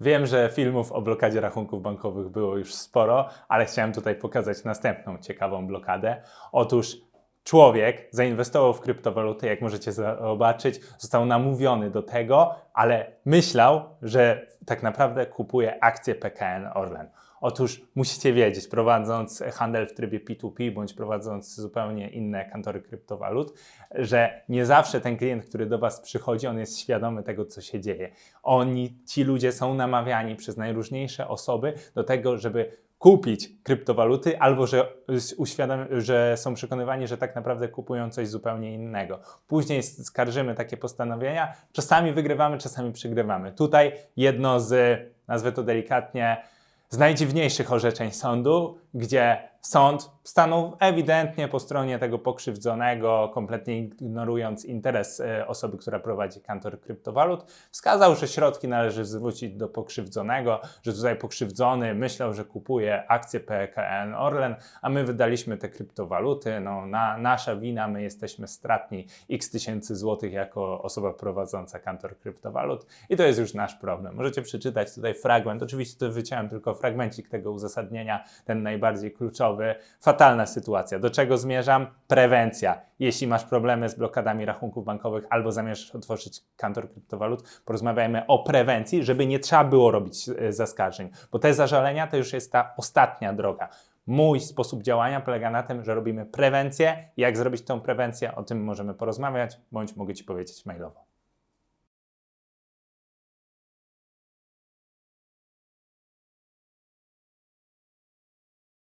Wiem, że filmów o blokadzie rachunków bankowych było już sporo, ale chciałem tutaj pokazać następną ciekawą blokadę. Otóż człowiek zainwestował w kryptowaluty, jak możecie zobaczyć, został namówiony do tego, ale myślał, że tak naprawdę kupuje akcje PKN Orlen. Otóż musicie wiedzieć, prowadząc handel w trybie P2P bądź prowadząc zupełnie inne kantory kryptowalut, że nie zawsze ten klient, który do Was przychodzi, on jest świadomy tego, co się dzieje. Oni, ci ludzie są namawiani przez najróżniejsze osoby do tego, żeby kupić kryptowaluty, albo że, że są przekonywani, że tak naprawdę kupują coś zupełnie innego. Później skarżymy takie postanowienia, czasami wygrywamy, czasami przegrywamy. Tutaj jedno z, nazwę to delikatnie, z najdziwniejszych orzeczeń sądu, gdzie sąd stanął ewidentnie po stronie tego pokrzywdzonego, kompletnie ignorując interes e, osoby, która prowadzi kantor kryptowalut, wskazał, że środki należy zwrócić do pokrzywdzonego, że tutaj pokrzywdzony myślał, że kupuje akcje PKN Orlen, a my wydaliśmy te kryptowaluty, no na, nasza wina, my jesteśmy stratni x tysięcy złotych jako osoba prowadząca kantor kryptowalut i to jest już nasz problem. Możecie przeczytać tutaj fragment, oczywiście to wyciąłem tylko fragmencik tego uzasadnienia, ten najbardziej kluczowy, fatalna sytuacja. Do czego zmierzam? Prewencja. Jeśli masz problemy z blokadami rachunków bankowych albo zamierzasz otworzyć kantor kryptowalut, porozmawiajmy o prewencji, żeby nie trzeba było robić e, zaskarżeń, bo te zażalenia to już jest ta ostatnia droga. Mój sposób działania polega na tym, że robimy prewencję. Jak zrobić tą prewencję? O tym możemy porozmawiać, bądź mogę Ci powiedzieć mailowo.